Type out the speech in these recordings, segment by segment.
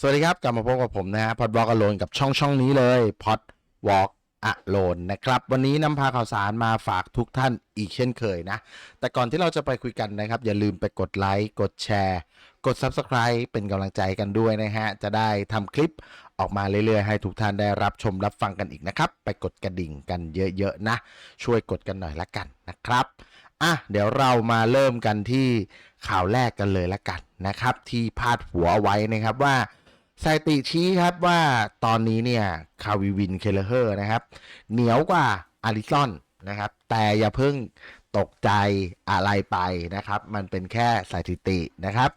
สวัสดีครับ กลับมาพบกับผมนะฮะพอดวอล์กอโลนกับช่องช่องนี้เลยพอดวอล์กอโลนนะครับ วันนี้นำพาข่าวสารมาฝากทุกท่านอีกเช่นเคยนะ แต่ก่อนที่เราจะไปคุยกันนะครับ อย่าลืมไปกดไลค์กดแชร์ กด Subscribe เป็นกำลังใจกันด้วยนะฮะ จะได้ทำคลิปออกมาเรื่อยๆ ให้ทุกท่านได้รับชมรับฟังกันอีกนะครับ ไปกดกระดิ่งกันเยอะๆนะ ช่วยกดกันหน่อยละกันนะครับอะเดี๋ยวเรามาเริ่มกันที่ข่าวแรกกันเลยละกันนะครับ ที่พาดหัวไว้นะครับว่า สถิติชี้ครับว่าตอนนี้เนี่ยคาวิวินเคเลเฮอร์นะครับ เหนียวกว่าอาริซอนนะครับ แต่อย่าเพิ่งตกใจอะไรไปนะครับ มันเป็นแค่สถิตินะครับ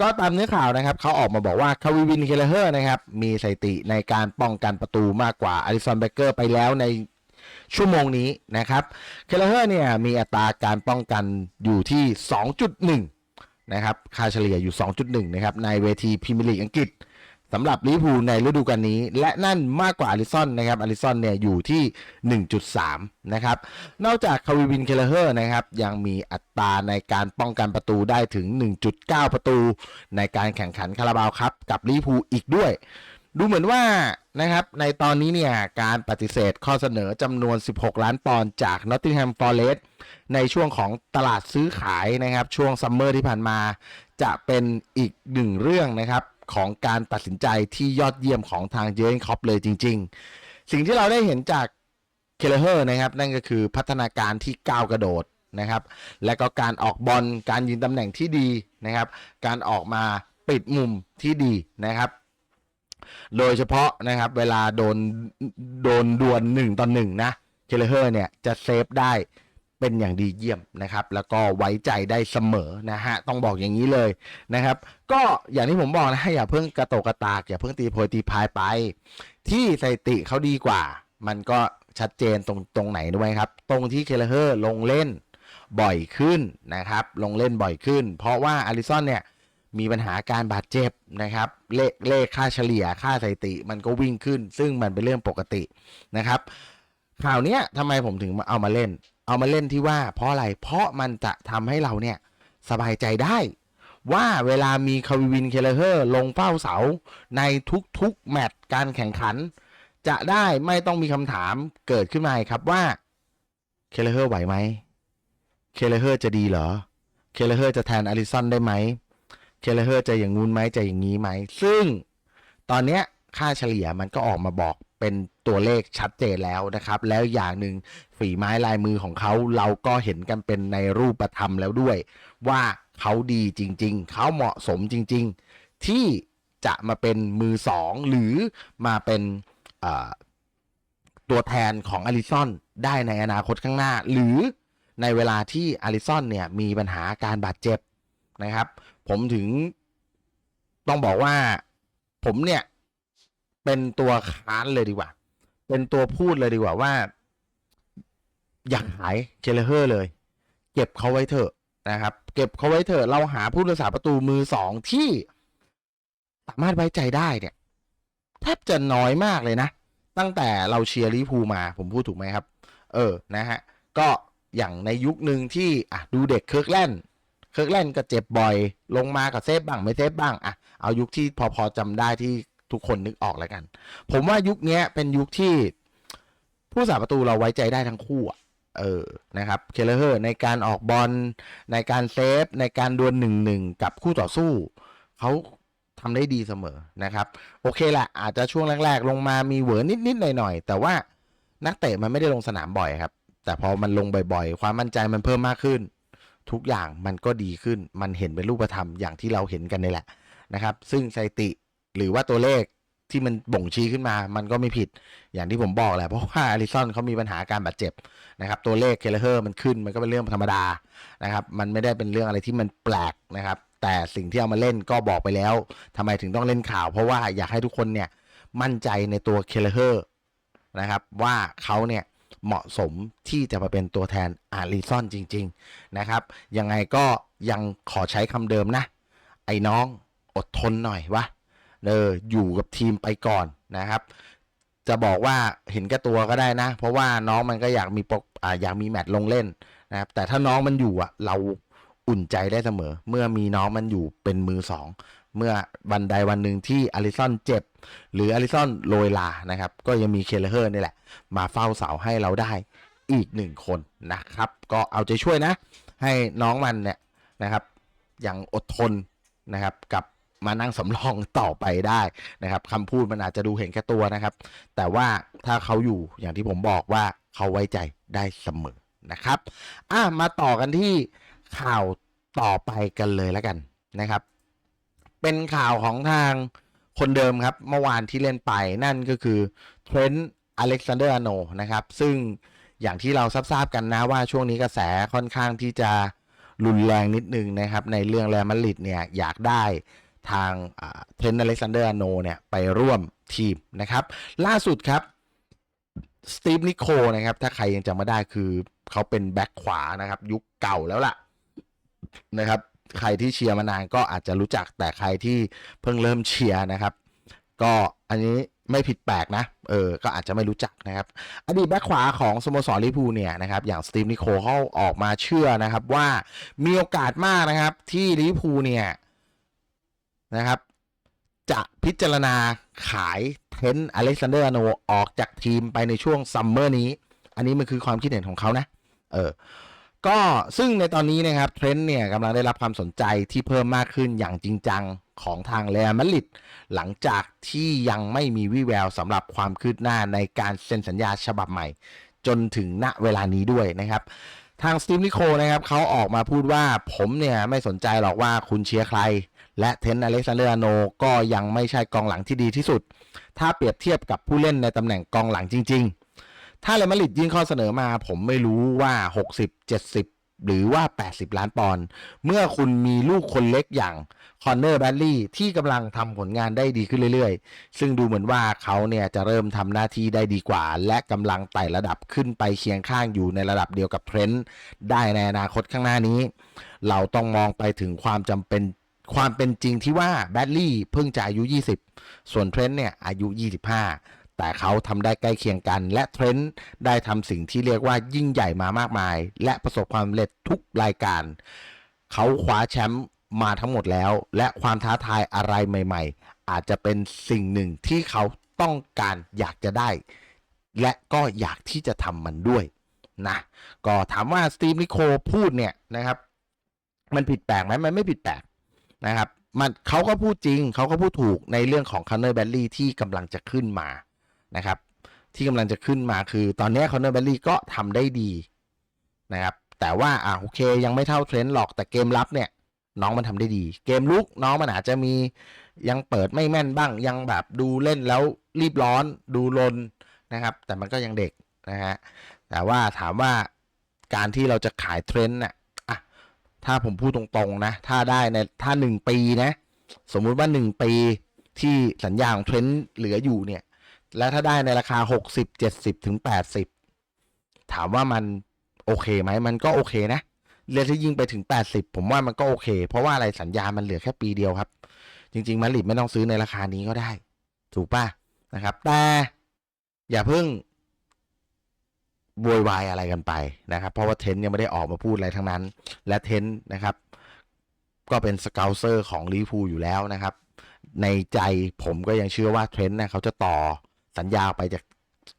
ก็ตามเนื้อข่าวนะครับเขาออกมาบอกว่าคาวิวินเคเลเฮอร์นะครับ มีสถิติในการป้องกันประตูมากกว่าอาริซอนเบเกอร์ไปแล้วในชั่วโมงนี้นะครับเคลเฮอร์เนี่ยมีอัตราการป้องกันอยู่ที่ 2.1 นะครับ ค่าเฉลี่ยอยู่ 2.1 นะครับ ในเวทีพรีเมียร์ลีกอังกฤษ สำหรับลิเวอร์พูลในฤดูกาลนี้ และนั่นมากกว่าอาริซอนนะครับอาริซอนเนี่ยอยู่ที่ 1.3 นะครับ นอกจากคาวิวินเคลเฮอร์นะครับ ยังมีอัตราในการป้องกันประตูได้ถึง 1.9 ประตู ในการแข่งขันคาราบาวครับ กับลิเวอร์พูลอีกด้วย ดูเหมือนว่านะครับในตอนนี้เนี่ยการปฏิเสธข้อเสนอจำนวน 16 ล้านปอนด์จาก Nottingham Forest ในช่วงของตลาดซื้อขายนะครับ ช่วงซัมเมอร์ที่ผ่านมา จะเป็นอีกหนึ่งเรื่องนะครับ ของการตัดสินใจที่ยอดเยี่ยมของทางเจอร์เกนคล็อปเลยจริง ๆ สิ่งที่เราได้เห็นจากเคเลเฮอร์นะครับ นั่นก็คือพัฒนาการที่ก้าวกระโดดนะครับ และก็การออกบอลการยืนตำแหน่งที่ดีนะครับ การออกมาปิดมุมที่ดีนะครับ โดยเฉพาะนะครับเวลาโดนโดนดวลหนึ่งต่อหนึ่งนะเคเลเฮอร์เนี่ยจะเซฟได้ เป็นอย่างดีเยี่ยมนะครับ แล้วก็ไว้ใจได้เสมอนะฮะต้องบอกอย่างนี้เลยนะครับ ก็อย่างที่ผมบอกนะอย่าเพิ่งกระโตกกระตากอย่าเพิ่งตีโพยตีพายไป ที่สถิติเขาดีกว่า มันก็ชัดเจนตรงตรงไหนด้วยครับ ตรงที่เคเลเฮอร์ลงเล่นบ่อยขึ้นนะครับ ลงเล่นบ่อยขึ้น เพราะว่าอาริซอนเนี่ยมีปัญหาการบาดเจ็บนะครับ เลขเลขค่าเฉลี่ยค่าสถิติ มันก็วิ่งขึ้น ซึ่งมันเป็นเรื่องปกตินะครับข่าวนี้ทำไมผมถึงเอามาเล่น เอามาเล่นที่ว่าเพราะอะไร เพราะมันจะทำให้เราเนี่ยสบายใจได้ ว่าเวลามีคาวิวินเคเลเฮอร์ลงเฝ้าเสาในทุกๆ แมตช์การแข่งขัน จะได้ไม่ต้องมีคำถามเกิดขึ้นมาครับว่าเคเลเฮอร์ไหวไหมเคเลเฮอร์จะดีเหรอเคเลเฮอร์จะแทนอาริซอนได้ไหมเคเลเฮอร์จะอย่างงู้นไหมจะอย่างนี้ไหม ซึ่งตอนเนี้ยค่าเฉลี่ยมันก็ออกมาบอก เป็นตัวเลขชัดเจนแล้วนะครับ แล้วอย่างหนึ่งฝีไม้ลายมือของเขาเราก็เห็นกันเป็นในรูปธรรมแล้วด้วย ว่าเขาดีจริง ๆ เขาเหมาะสมจริง ๆ ที่จะมาเป็นมือสองหรือมาเป็นตัวแทนของอาริซอนได้ในอนาคตข้างหน้า หรือในเวลาที่อาริซอนเนี่ยมีปัญหาการบาดเจ็บนะครับ ผมถึงต้องบอกว่าผมเนี่ย เป็นตัวค้านเลยดีกว่า เป็นตัวพูดเลยดีกว่าว่า อยากหายเคเลเฮอร์เลย เก็บเขาไว้เถอะนะครับ เก็บเขาไว้เถอะเราหาผู้รักษาประตูมือสองที่สามารถไว้ใจได้เนี่ยแทบจะน้อยมากเลยนะ ตั้งแต่เราเชียร์ลิเวอร์พูมาผมพูดถูกไหมครับ เออนะฮะ ก็อย่างในยุคหนึ่งที่อะดูเด็กเคิร์กแลนด์เคิร์กแลนด์ก็เจ็บบ่อย ลงมากับเซฟบ้างไม่เซฟบ้างอะเอายุคที่พอพอจำได้ที่ ทุกคนนึกออกแล้วกัน ผมว่ายุคนี้เป็นยุคที่ผู้สาประตูเราไว้ใจได้ทั้งคู่อะเออ นะครับ เคเลเฮอร์ในการออกบอล ในการเซฟ ในการดวลหนึ่งหนึ่งกับคู่ต่อสู้ เขาทำได้ดีเสมอนะครับ โอเคแหละอาจจะช่วงแรก ๆ ลงมามีเหวอนิด ๆ หน่อย ๆ แต่ว่านักเตะมันไม่ได้ลงสนามบ่อยครับ แต่พอมันลงบ่อยๆ ความมั่นใจมันเพิ่มมากขึ้น ทุกอย่างมันก็ดีขึ้น มันเห็นเป็นรูปธรรมอย่างที่เราเห็นกันนี่แหละนะครับ ซึ่งสถิติ หรือว่าตัวเลขที่มันบ่งชี้ขึ้นมา มันก็ไม่ผิด อย่างที่ผมบอกแหละ เพราะว่าอาริซอนเขามีปัญหาการบาดเจ็บนะครับ ตัวเลขเคเลเฮอร์มันขึ้น มันก็เป็นเรื่องธรรมดานะครับ มันไม่ได้เป็นเรื่องอะไรที่มันแปลกนะครับ แต่สิ่งที่เอามาเล่นก็บอกไปแล้วทำไมถึงต้องเล่นข่าว เพราะว่าอยากให้ทุกคนเนี่ยมั่นใจในตัวเคเลเฮอร์นะครับ ว่าเขาเนี่ยเหมาะสมที่จะมาเป็นตัวแทนอาริซอนจริง ๆนะครับ ยังไงก็ยังขอใช้คำเดิมนะ ไอ้น้องอดทนหน่อยวะ เอออยู่กับทีมไปก่อนนะครับ จะบอกว่าเห็นแก่ตัวก็ได้นะ เพราะว่าน้องมันก็อยากมีปกออยากมีแมตช์ลงเล่นนะครับ แต่ถ้าน้องมันอยู่อะ เราอุ่นใจได้เสมอ เมื่อมีน้องมันอยู่เป็นมือสองเมื่อวันใดวันหนึ่งที่อลิสันเจ็บ หรืออลิสันโรยลานะครับ ก็ยังมีเคเลเฮอร์นี่แหละ มาเฝ้าเสาให้เราได้อีกหนึ่งคนนะครับ ก็เอาใจช่วยนะ ให้น้องมันเนี่ยนะครับ อย่างอดทนนะครับกับ มานั่งสำรองต่อไปได้นะครับคำพูดมันอาจจะดูเห็นแค่ตัวนะครับ แต่ว่าถ้าเขาอยู่อย่างที่ผมบอกว่าเขาไว้ใจได้เสมอนะครับอะมาต่อกันที่ข่าวต่อไปกันเลยแล้วกันนะครับ เป็นข่าวของทางคนเดิมครับ เมื่อวานที่เล่นไปนั่นก็คือเทรนต์อเล็กซานเดอร์อโนนะครับ ซึ่งอย่างที่เราทราบกันนะว่าช่วงนี้กระแสค่อนข้างที่จะรุนแรงนิดนึงนะครับ ในเรื่องแรอัลมาดริดเนี่ยอยากได้ ทางเทรนอเล็กซานเดอร์โนเนี่ยไปร่วมทีมนะครับ ล่าสุดครับสตีฟนิโคนะครับ ถ้าใครยังจำไม่ได้คือเขาเป็นแบ็คขวานะครับ ยุคเก่าแล้วล่ะนะครับ ใครที่เชียร์มานานก็อาจจะรู้จักแต่ใครที่เพิ่งเริ่มเชียร์นะครับ ก็อันนี้ไม่ผิดแปลกนะ เออ ก็อาจจะไม่รู้จักนะครับ อดีตแบ็คขวาของสโมสรลิพูเนี่ยนะครับ อย่างสตีฟนิโคเขาออกมาเชื่อนะครับว่ามีโอกาสมากนะครับที่ลิพูเนี่ย นะครับ จะพิจารณาขายเทนต์อเล็กซานเดอร์โนออกจากทีมไปในช่วงซัมเมอร์นี้ อันนี้มันคือความคิดเห็นของเขานะ เออ ก็ซึ่งในตอนนี้นะครับเทรนต์เนี่ยกำลังได้รับความสนใจที่เพิ่มมากขึ้นอย่างจริงจังของทางเรอัลมาดริดหลังจากที่ยังไม่มีวี่แววสำหรับความคืบหน้าในการเซ็นสัญญาฉบับใหม่ จนถึงณเวลานี้ด้วยนะครับ ทางสตีฟนิโคนะครับเขาออกมาพูดว่าผมเนี่ยไม่สนใจหรอกว่าคุณเชียร์ใคร และเทนต์อเล็กซานเดอร์โนก็ยังไม่ใช่กองหลังที่ดีที่สุด ถ้าเปรียบเทียบกับผู้เล่นในตำแหน่งกองหลังจริง ๆ ถ้าเรอัลมาดริดยื่นข้อเสนอมา ผมไม่รู้ว่า 60 70 หรือว่า 80 ล้านปอนด์เมื่อคุณมีลูกคนเล็กอย่าง คอนเนอร์แบดลี่ที่กำลังทำผลงานได้ดีขึ้นเรื่อยๆ ซึ่งดูเหมือนว่าเขาเนี่ยจะเริ่มทำหน้าที่ได้ดีกว่า และกำลังไต่ระดับขึ้นไปเคียงข้างอยู่ในระดับเดียวกับเทรนต์ได้ในอนาคตข้างหน้านี้ เราต้องมองไปถึงความจำเป็นความเป็นจริงที่ว่าแบดลี่เพิ่งจะอายุ 20 ส่วนเทรนต์เนี่ยอายุ 25 แต่เขาทำได้ใกล้เคียงกัน และเทรนต์ได้ทำสิ่งที่เรียกว่ายิ่งใหญ่มามากมาย และประสบความสำเร็จทุกรายการ เขาคว้าแชมป์ มาทั้งหมดแล้ว และความท้าทายอะไรใหม่ ๆ อาจจะเป็นสิ่งหนึ่งที่เขาต้องการอยากจะได้ และก็อยากที่จะทำมันด้วยนะก็ถามว่าสตีฟนิโคพูดเนี่ยนะครับมันผิดแปลกไหมมันไม่ผิดแปลกนะครับมันเขาก็พูดจริงเขาก็พูดถูกในเรื่องของคอนเนอร์แบลลี่ที่กำลังจะขึ้นมานะครับที่กำลังจะขึ้นมาคือตอนนี้คอนเนอร์แบลลี่ก็ทำได้ดีนะครับแต่ว่าอ่าโอเคยังไม่เท่าเทรนด์หรอกแต่เกมรับเนี่ย น้องมันทำได้ดี เกมลุกน้องมันอาจจะมียังเปิดไม่แม่นบ้าง ยังแบบดูเล่นแล้วรีบร้อนดูลนนะครับ แต่มันก็ยังเด็กนะฮะแต่ว่าถามว่าการที่เราจะขายเทรนด์น่ะอะถ้าผมพูดตรงๆนะ ถ้าได้ในถ้าหนึ่งปีนะ สมมุติว่าหนึ่งปีที่สัญญาของเทรนด์เหลืออยู่เนี่ย แล้วถ้าได้ในราคาหกสิบเจ็ดสิบถึงแปดสิบถามว่ามันโอเคไหม มันก็โอเคนะ เรียนที่ยิงไปถึง 80 ผมว่ามันก็โอเค เพราะว่าอะไรสัญญามันเหลือแค่ปีเดียวครับ จริง ๆ มาดริดไม่ต้องซื้อในราคานี้ก็ได้ ถูกป่ะนะครับ แต่อย่าเพิ่งบวยวายอะไรกันไปนะครับ เพราะว่าเทนยังไม่ได้ออกมาพูดอะไรทั้งนั้น และเทนนะครับ ก็เป็นสเกลเซอร์ของลิเวอร์พูอยู่แล้วนะครับ ในใจผมก็ยังเชื่อว่าเทรนต์นะเขาจะต่อสัญญาไปจาก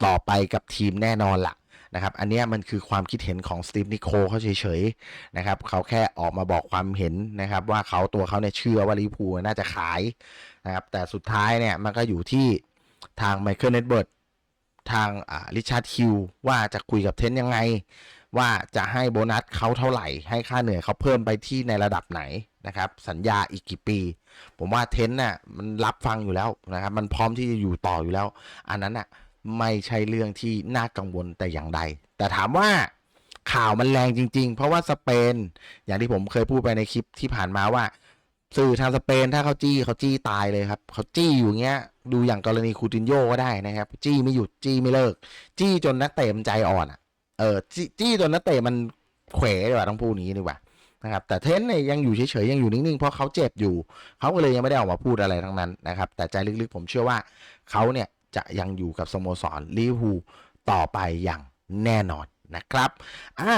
ต่อไปกับทีมแน่นอนล่ะ นะครับ อันนี้มันคือความคิดเห็นของสตีฟนิโคลเขาเฉยๆนะครับเขาแค่ออกมาบอกความเห็นนะครับ ว่าเขาตัวเขาเนี่ยเชื่อว่าลิเวอร์พูน่าจะขายนะครับ แต่สุดท้ายเนี่ยมันก็อยู่ที่ทางไมเคิลเน็ตเบิร์ดทางริชาร์ดฮิวว่าจะคุยกับเทนต์ยังไง ว่าจะให้โบนัสเขาเท่าไหร่ ให้ค่าเหนื่อยเขาเพิ่มไปที่ในระดับไหนนะครับ สัญญาอีกกี่ปี ผมว่าเทนต์น่ะมันรับฟังอยู่แล้วนะครับ มันพร้อมที่จะอยู่ต่ออยู่แล้ว อันนั้นน่ะ ไม่ใช่เรื่องที่น่ากังวลแต่อย่างใด แต่ถามว่าข่าวมันแรงจริง ๆ เพราะว่าสเปน อย่างที่ผมเคยพูดไปในคลิปที่ผ่านมาว่า สื่อทางสเปนถ้าเขาจี้เขาจี้ตายเลยครับเขาจี้อยู่เงี้ย ดูอย่างกรณีคูตินโยก็ได้นะครับ จี้ไม่หยุดจี้ไม่เลิก จี้จนนักเตะมันใจอ่อนอะเออจี้จี้จนนักเตะมันเขวดีกว่าต้องพูดนี้ดีกว่านะครับแต่เทนเนี่ยยังอยู่เฉยๆยังอยู่นิ่งๆเพราะเขาเจ็บอยู่ เขาก็เลยยังไม่ได้ออกมาพูดอะไรทั้งนั้นนะครับ แต่ใจลึกๆผมเชื่อว่าเขาเนี่ย จะยังอยู่กับสโมสรลิเวอร์พูลต่อไปอย่างแน่นอนนะครับอะ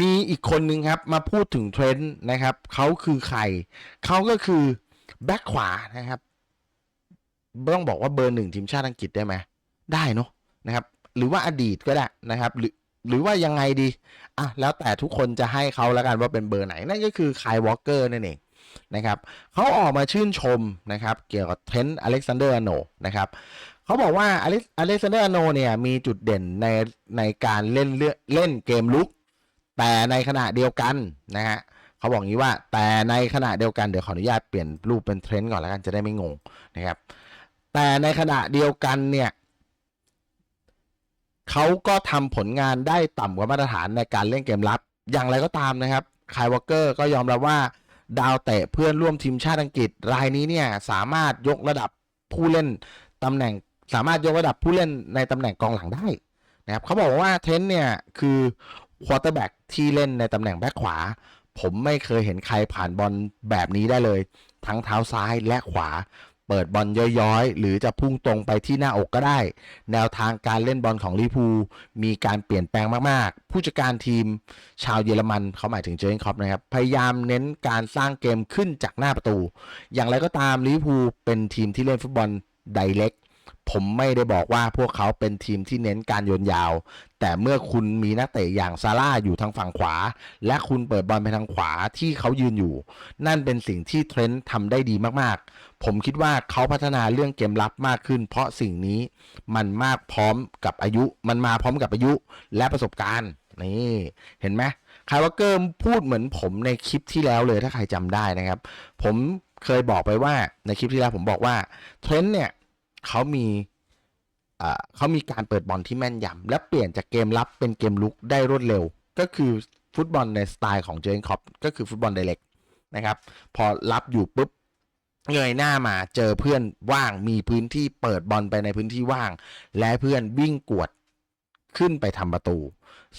มีอีกคนนึงครับมาพูดถึงเทรนด์นะครับเขาคือใครเขาก็คือแบ็คขวานะครับต้องบอกว่าเบอร์หนึ่งทีมชาติอังกฤษได้ไหมได้เนาะนะครับ หรือว่าอดีตก็ได้นะครับ หรือหรือว่ายังไงดีอะแล้วแต่ทุกคนจะให้เขาแล้วกันว่าเป็นเบอร์ไหนนั่นก็คือคายวอลเกอร์นั่นเองนะครับเขาออกมาชื่นชมนะครับ เกี่ยวกับเทรนต์อเล็กซานเดอร์อโนนะครับ เขาบอกว่าอเล็กอเล็กซานเดอร์อโนเนี่ยมีจุดเด่นในในการเล่นเลือกเล่นเกมลุก แต่ในขณะเดียวกันนะฮะเขาบอกงี้ว่าแต่ในขณะเดียวกันเดี๋ยวขออนุญาตเปลี่ยนรูปเป็นเทรนด์ก่อนแล้วกันจะได้ไม่งงนะครับแต่ในขณะเดียวกันเนี่ยเขาก็ทำผลงานได้ต่ำกว่ามาตรฐานในการเล่นเกมรับ อย่างไรก็ตามนะครับคายวอเกอร์ก็ยอมรับว่าดาวเตะเพื่อนร่วมทีมชาติอังกฤษ รายนี้เนี่ยสามารถยกระดับผู้เล่นตำแหน่ง สามารถยกระดับผู้เล่นในตำแหน่งกองหลังได้นะครับเขาบอกว่าเทนเนี่ยคือควอเตอร์แบ็กที่เล่นในตำแหน่งแบ็คขวา ผมไม่เคยเห็นใครผ่านบอลแบบนี้ได้เลย ทั้งเท้าซ้ายและขวา เปิดบอลย้อยๆ หรือจะพุ่งตรงไปที่หน้าอกก็ได้ แนวทางการเล่นบอลของลิพูมีการเปลี่ยนแปลงมากๆ ผู้จัดการทีมชาวเยอรมันเขาหมายถึงเจอร์เกนคล็อปนะครับ พยายามเน้นการสร้างเกมขึ้นจากหน้าประตู อย่างไรก็ตามลิพูเป็นทีมที่เล่นฟุตบอลไดเ e ก ผมไม่ได้บอกว่าพวกเขาเป็นทีมที่เน้นการโยนยาว แต่เมื่อคุณมีนักเตะอย่างซาร่าอยู่ทางฝั่งขวา และคุณเปิดบอลไปทางขวาที่เขายืนอยู่ นั่นเป็นสิ่งที่เทรนต์ทำได้ดีมากๆ ผมคิดว่าเขาพัฒนาเรื่องเกมรับมากขึ้น เพราะสิ่งนี้มันมากพร้อมกับอายุ มันมาพร้อมกับอายุและประสบการณ์นี่เห็นไหมคายวเกอร์พูดเหมือนผมในคลิปที่แล้วเลยถ้าใครจำได้นะครับ ผมเคยบอกไปว่าในคลิปที่แล้วผมบอกว่าเทรนต์เนี่ย เขามีเขามีการเปิดบอลที่แม่นยำและเปลี่ยนจากเกมรับเป็นเกมลุกได้รวดเร็ว ก็คือฟุตบอลในสไตล์ของเจนคอปก็คือฟุตบอลไดเ c กนะครับ พอรับอยู่ปุ๊บเงยหน้ามาเจอเพื่อนว่างมีพื้นที่เปิดบอลไปในพื้นที่ว่าง และเพื่อนวิ่งกวดขึ้นไปทำประตู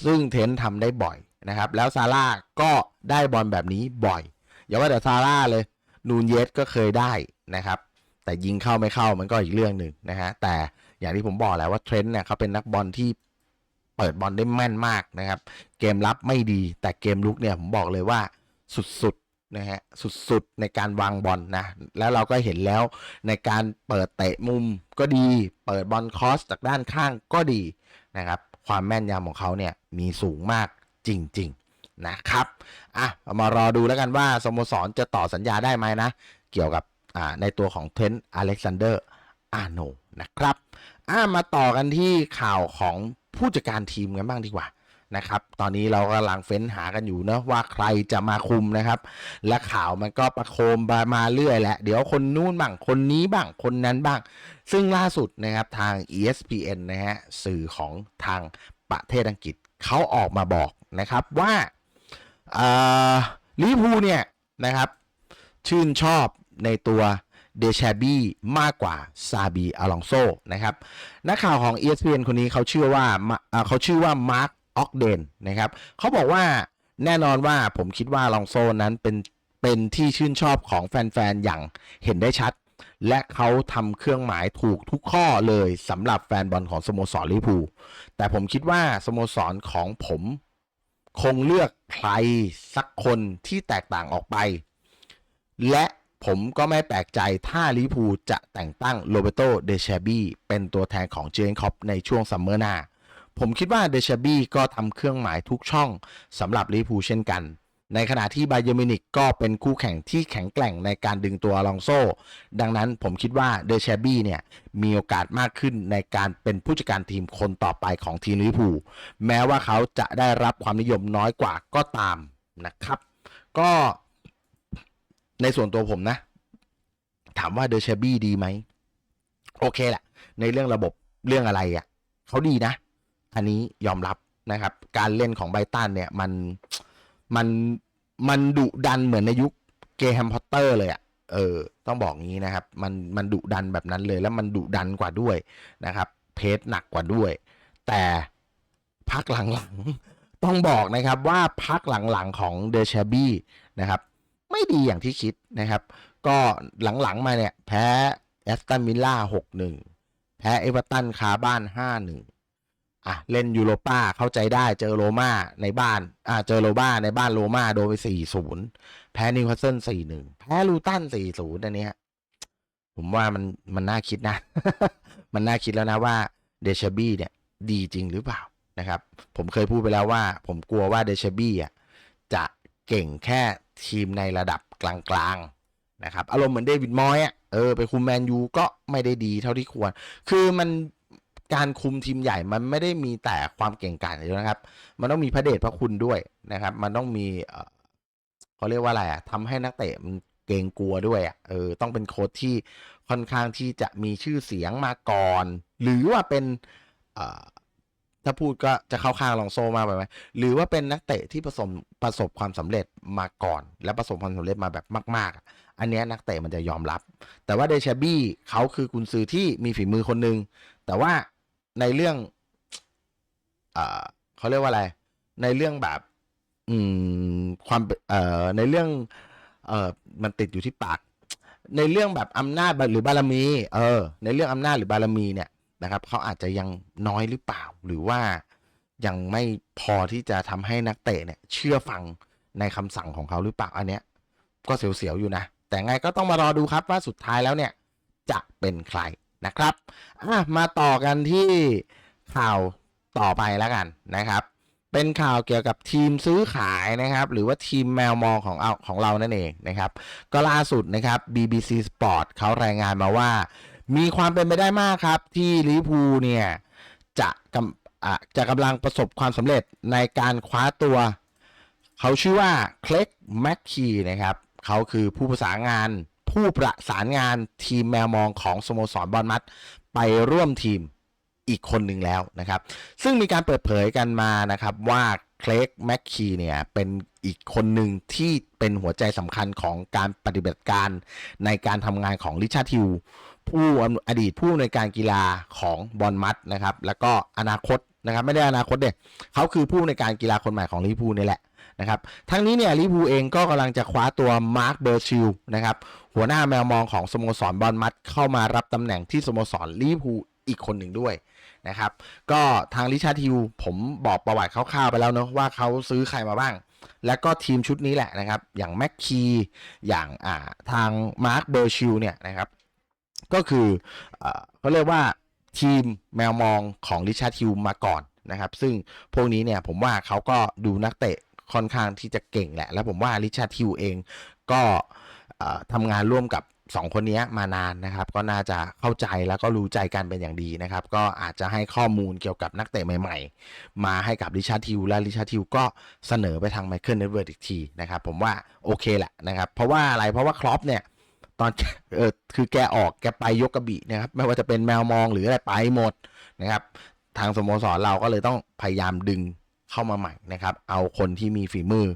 ซึ่งเทนทำได้บ่อยนะครับ แล้วซาร่าก็ได้บอลแบบนี้บ่อย อย่าว่าแต่ซาร่าเลยนูนเยสก็เคยได้นะครับ แต่ยิงเข้าไม่เข้ามันก็อีกเรื่องหนึ่งนะฮะแต่อย่างที่ผมบอกแล้วว่าเทรนต์เนี่ยเขาเป็นนักบอลที่เปิดบอลได้แม่นมากนะครับ เกมรับไม่ดี แต่เกมลุกเนี่ยผมบอกเลยว่าสุดๆนะฮะสุดๆในการวางบอลนะ แล้วเราก็เห็นแล้วในการเปิดเตะมุมก็ดี เปิดบอลคอสจากด้านข้างก็ดีนะครับ ความแม่นยำของเขาเนี่ยมีสูงมากจริง ๆนะครับอะมารอดูแล้วกันว่าสโมสรจะต่อสัญญาได้ไหมนะ เกี่ยวกับ ในตัวของเทนต์อเล็กซานเดอร์อาโนนะครับอะมาต่อกันที่ข่าวของผู้จัดการทีมกันบ้างดีกว่านะครับ ตอนนี้เรากำลังเฟ้นหากันอยู่นะว่าใครจะมาคุมนะครับ และข่าวมันก็ประโคมมาเรื่อยแหละ เดี๋ยวคนนู้นบ้าง คนนี้บ้าง คนนั้นบ้าง ซึ่งล่าสุดนะครับทาง ESPN นะฮะสื่อของทางประเทศอังกฤษเขาออกมาบอกนะครับว่าลิพูเนี่ยนะครับชื่นชอบ ในตัวเดชาบีมากกว่าซาบีอลองโซนะครับนักข่าวของ ESPN คนนี้เขาชื่อว่าเขาชื่อว่ามาร์คออกเดนนะครับเขาบอกว่าแน่นอนว่าผมคิดว่าลองโซนั้นเป็นเป็นที่ชื่นชอบของแฟน ๆ อย่างเห็นได้ชัด และเขาทำเครื่องหมายถูกทุกข้อเลยสำหรับแฟนบอลของสโมสรลิเวอร์พูลแต่ผมคิดว่าสโมสรของผม คงเลือกใครสักคนที่แตกต่างออกไป และ ผมก็ไม่แปลกใจถ้าลิพูจะแต่งตั้งโรเบโตเดชบีเป็นตัวแทนของเจนคอปในช่วงซัมเมอร์หน้า ผมคิดว่าเดชบีก็ทำเครื่องหมายทุกช่องสำหรับลิพูเช่นกัน ในขณะที่บาเยมินิกก็เป็นคู่แข่งที่แข็งแกร่งในการดึงตัวลองโซดังนั้นผมคิดว่าเดชบี้เนี่ยมีโอกาสมากขึ้นในการเป็นผู้จัดการทีมคนต่อไปของทีมลิพูแม้ว่าเขาจะได้รับความนิยมน้อยกว่าก็ตามนะครับ ก็ ในส่วนตัวผมนะ ถามว่าเดอ c ชบี้ดีไหม โอเคแหละ ในเรื่องระบบเรื่องอะไรอะ่ะเขาดีนะ อันนี้ยอมรับนะครับ การเล่นของไบตันเนี่ย มันมันมันดุดันเหมือนในยุคเกแฮมพอตเตอร์เลยอะ่ะเออ ต้องบอกงี้นะครับ มันมันดุดันแบบนั้นเลย แล้วมันดุดันกว่าด้วยนะครับ เพจหนักกว่าด้วย แต่พักหลังๆ ต้องบอกนะครับว่าพักหลังๆของเดชบี้นะครับ ไม่ดีอย่างที่คิดนะครับ ก็หลังๆมาเนี่ย แพ้แอสตันมิลล่าหกหนึ่งแพ้เอเวอร์ตันคาบ้านห้าหนึ่งอะเล่นยูโรป้าเข้าใจได้เจอโรม่าในบ้านอ่าเจอโรม่าในบ้านโรม่าโดนไปสี่ศูนย์แพ้นิวคาสเซิลสี่หนึ่งแพ้ลูตันสี่ศูนย์อันเนี้ยผมว่ามันมันน่าคิดนะ มันน่าคิดแล้วนะว่าเดชบี้เนี่ย ดีจริงหรือเปล่านะครับ ผมเคยพูดไปแล้วว่า ผมกลัวว่าเดชบี้อะจะ เก่งแค่ทีมในระดับกลางๆนะครับ อารมณ์เหมือนเดวิดมอยอะเออไปคุมแมนยูก็ไม่ได้ดีเท่าที่ควร คือมันการคุมทีมใหญ่มันไม่ได้มีแต่ความเก่งกาจอย่างเดียวนะครับ มันต้องมีพระเดชพระคุณด้วยนะครับ มันต้องมีเออเขาเรียกว่าอะไรอะทำให้นักเตะมันเกรงกลัวด้วยอะเออต้องเป็นโค้ชที่ค่อนข้างที่จะมีชื่อเสียงมาก่อน หรือว่าเป็นเถ้าพูดก็จะเข้าข้างลองโซมากไปไหมหรือว่าเป็นนักเตะที่ประสบประสบความสำเร็จมาก่อน และประสบความสำเร็จมาแบบมาก ๆ อันนี้นักเตะมันจะยอมรับ แต่ว่าเดชบี้เขาคือกุนซือที่มีฝีมือคนหนึ่งแต่ว่าในเรื่องเอ่อเขาเรียกว่าอะไร ในเรื่องแบบอืมความเอ่อในเรื่องเอ่อมันติดอยู่ที่ปากในเรื่องแบบอำนาจหรือบารมี เออ ในเรื่องอำนาจหรือบารมีเนี่ย นะครับเขาอาจจะยังน้อยหรือเปล่า หรือว่ายังไม่พอที่จะทำให้นักเตะเนี่ยเชื่อฟังในคำสั่งของเขาหรือเปล่าอันเนี้ย ก็เสียวๆอยู่นะ แต่ไงก็ต้องมารอดูครับว่าสุดท้ายแล้วเนี่ยจะเป็นใครนะครับมาต่อกันที่ข่าวต่อไปแล้วกันนะครับ เป็นข่าวเกี่ยวกับทีมซื้อขายนะครับ หรือว่าทีมแมวมองของเอาของเรานั่นเองนะครับ ก็ล่าสุดนะครับ BBC Sport เขารายงานมาว่า มีความเป็นไปได้มากครับ ที่ลิเวอร์พูลเนี่ยจะกำะจะกำลังประสบความสำเร็จในการคว้าตัว เขาชื่อว่าเคล็กแม็กคีนะครับ เขาคือผู้ประสานงาน ผู้ประสานงานทีมแมวมองของสโมสรบอลมัดไปร่วมทีมอีกคนหนึ่งแล้วนะครับ ซึ่งมีการเปิดเผยกันมานะครับว่าเคลกแม็กคีเนี่ยเป็นอีกคนหนึ่งที่เป็นหัวใจสำคัญของการปฏิบัติการในการทำงานของริชาร์ดฮิล ผู้อดีตผู้ในการกีฬาของบอลมัดนะครับ แล้วก็อนาคตนะครับ ไม่ได้อนาคตเด็เขาคือผู้ในการกีฬาคนใหม่ของลิพูนี่แหละนะครับทั้งนี้เนี่ยลิพูเองก็กำลังจะคว้าตัวมาร์คเบอร์ชิลนะครับหัวหน้าแมวมองของสโมสรบอลมัดเข้ามารับตำแหน่งที่สโมสรลิพูอีกคนหนึ่งด้วยนะครับ ก็ทางริชาร์ดฮิลผมบอกประวัติคร่าวๆไปแล้วเนอะว่าเขาซื้อใครมาบ้าง แล้วก็ทีมชุดนี้แหละนะครับ อย่างแม็กคีอย่างอ่าทางมาร์คเบอร์ชิลเนี่ยนะครับ ก็คือเขาเรียกว่าทีมแมวมองของริชาร์ดฮิลมาก่อนนะครับ ซึ่งพวกนี้เนี่ยผมว่าเขาก็ดูนักเตะค่อนข้างที่จะเก่งแหละ แล้วผมว่าริชาร์ดฮิลเองก็ทำงานร่วมกับ2คนนี้มานานนะครับ ก็น่าจะเข้าใจแล้วก็รู้ใจกันเป็นอย่างดีนะครับ ก็อาจจะให้ข้อมูลเกี่ยวกับนักเตะใหม่ ๆ มาให้กับริชาร์ดฮิลและริชาร์ดฮิลก็เสนอไปทางไมเคิลเนเวิร์ดอีกทีนะครับ ผมว่าโอเคแหละนะครับ เพราะว่าอะไรเพราะว่าครอปเนี่ย ตอนเออคือแกออกแกไปยกกระบี่นะครับไม่ว่าจะเป็นแมวมองหรืออะไรไปหมดนะครับ ทางสโมสรเราก็เลยต้องพยายามดึงเข้ามาใหม่นะครับ เอาคนที่มีฝีมือ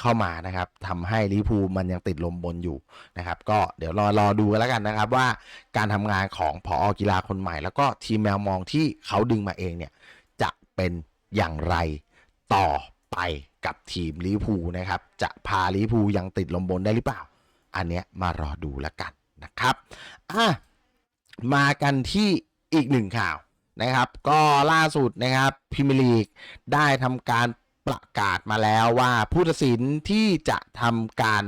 เข้ามานะครับทำให้ลิเวอร์พูมันยังติดลมบนอยู่นะครับ ก็เดี๋ยวรอรอดูกันแล้วกันนะครับ ว่าการทำงานของผอกีฬาคนใหม่ แล้วก็ทีมแมวมองที่เขาดึงมาเองเนี่ยจะเป็นอย่างไรต่อไปกับทีมลิเวอร์พูนะครับ จะพาลิเวอร์พูยังติดลมบนได้หรือเปล่า อันเนี้ยมารอดูแล้วกันนะครับอะมากันที่อีกหนึ่งข่าวนะครับ ก็ล่าสุดนะครับพิมลีกได้ทำการประกาศมาแล้วว่าผู้ตัดสินที่จะทำการ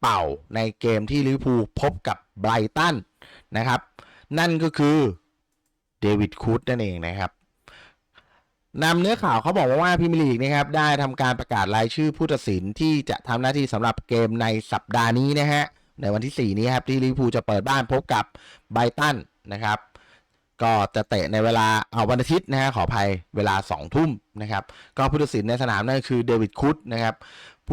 เป่าในเกมที่ลิเวอร์พูลพบกับไบรตันนะครับ นั่นก็คือเดวิดคูดนั่นเองนะครับ นำเนื้อข่าวเขาบอกมาว่าพิมลีกนะครับได้ทำการประกาศรายชื่อผู้ตัดสินที่จะทำหน้าที่สำหรับเกมในสัปดาห์นี้นะฮะในวันที่ 4 นี้ครับที่ลิเวอร์พูลจะเปิดบ้านพบกับไบตันนะครับ ก็จะเตะในเวลาเอาวันอาทิตย์นะฮะขออภัยเวลา 2 ทุ่มนะครับ ก็ผู้ตัดสินในสนามนั่นคือเดวิดคุตนะครับ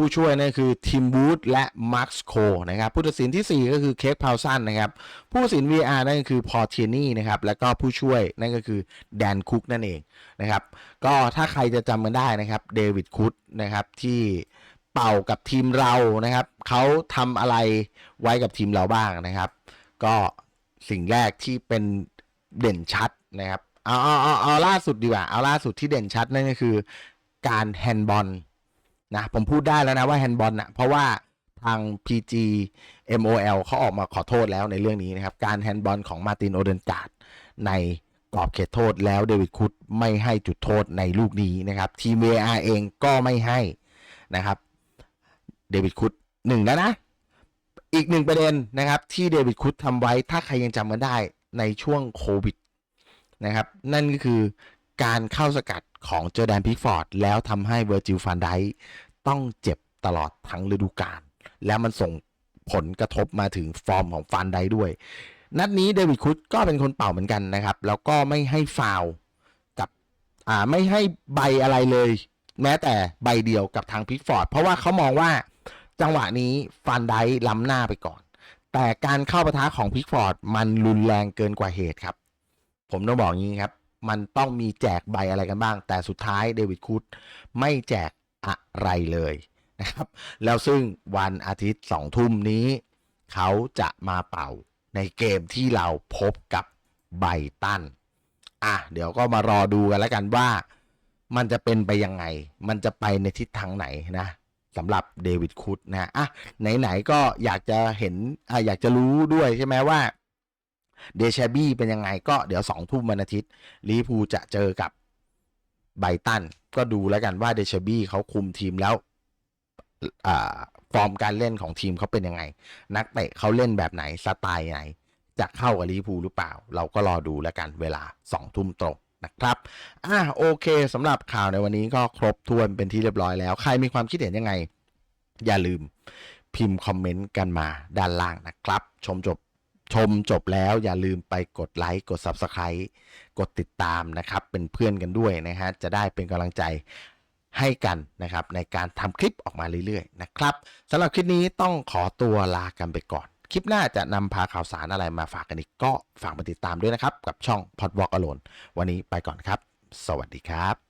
ผู้ช่วยนั่นคือทิมบูธและมาร์คโคนะครับผู้ตัดสินทีสี่4 ก็คือเคคพาวสันนะครับผู้ตัดสิน VR นั่นก็คือพอเทียนี่นะครับแล้วก็ผู้ช่วยนั่นก็คือแดนคุกนั่นเองนะครับก็ถ้าใครจะจำกันได้นะครับเดวิดคุดนะครับที่เป่ากับทีมเรานะครับเขาทำอะไรไว้กับทีมเราบ้างนะครับ ก็สิ่งแรกที่เป็นเด่นชัดนะครับเอาเอาเอาเอาล่าสุดดีกว่าเอาล่าสุดที่เด่นชัดนั่นก็คือการแฮนด์บอล นะผมพูดได้แล้วนะว่าแฮนด์บอลนะเพราะว่าทาง PG MOL เขาออกมาขอโทษแล้วในเรื่องนี้นะครับ การแฮนด์บอลของมาตินโอเดนการ์ดในกรอบเขตโทษแล้วเดวิดคุดไม่ให้จุดโทษในลูกนี้นะครับ ทีม VAR เองก็ไม่ให้นะครับเดวิดคุดหนึ่งแล้วนะ อีกหนึ่งประเด็นนะครับ ที่เดวิดคุดทำไว้ถ้าใครยังจำกันได้ในช่วงโควิดนะครับ นั่นก็คือการเข้าสกัด ของเจอแดนพิกฟอร์ด แล้วทำให้เวอร์จิลฟันไดต้องเจ็บตลอดทั้งฤดูกาลแล้วมันส่งผลกระทบมาถึงฟอร์มของฟันไดด้วย นัดนี้เดวิดคุดก็เป็นคนเป่าเหมือนกันนะครับ แล้วก็ไม่ให้ฟาวกับอ่าไม่ให้ใบอะไรเลย แม้แต่ใบเดียวกับทางพิกฟอร์ด เพราะว่าเขามองว่าจังหวะนี้ฟันไดล้ำหน้าไปก่อน แต่การเข้าปะทะของพิกฟอร์ดมันรุนแรงเกินกว่าเหตุครับ ผมต้องบอกงี้ครับ มันต้องมีแจกใบอะไรกันบ้าง แต่สุดท้ายเดวิดคุดไม่แจกอะไรเลยนะครับ แล้วซึ่งวันอาทิตย์สองทุ่มนี้ เขาจะมาเป่าในเกมที่เราพบกับไบตันอะเดี๋ยวก็มารอดูกันแล้วกันว่า มันจะเป็นไปยังไง มันจะไปในทิศทางไหนนะสำหรับเดวิดคุดนะอะไหนๆก็อยากจะเห็นอะอยากจะรู้ด้วยใช่ไหมว่า เดชบี้เป็นยังไงก็เดี๋ยวสองทุ่มวันอาทิตย์ลิพูจะเจอกับไบตัน ก็ดูแล้วกันว่าเดชบี้เขาคุมทีมแล้วอฟอร์มการเล่นของทีมเขาเป็นยังไง นักเตะเขาเล่นแบบไหนสไตล์ไหน จะเข้ากับลิพูหรือเปล่า เราก็รอดูแล้วกันเวลาสองทุ่มตรงนะครับ อะโอเคสำหรับข่าวในวันนี้ก็ครบถ้วนเป็นที่เรียบร้อยแล้ว ใครมีความคิดเห็นยังไง อย่าลืมพิมพ์คอมเมนต์กันมาด้านล่างนะครับ ชมจบ ชมจบแล้วอย่าลืมไปกดไลค์กด Subscribe กดติดตามนะครับ เป็นเพื่อนกันด้วยนะฮะจะได้เป็นกำลังใจให้กันนะครับ ในการทำคลิปออกมาเรื่อยๆนะครับสำหรับคลิปนี้ต้องขอตัวลากันไปก่อน คลิปหน้าจะนำพาข่าวสารอะไรมาฝากกันอีกก็ฝากมาติดตามด้วยนะครับ กับช่อง p o d w a l k Alone วันนี้ไปก่อนครับ สวัสดีครับ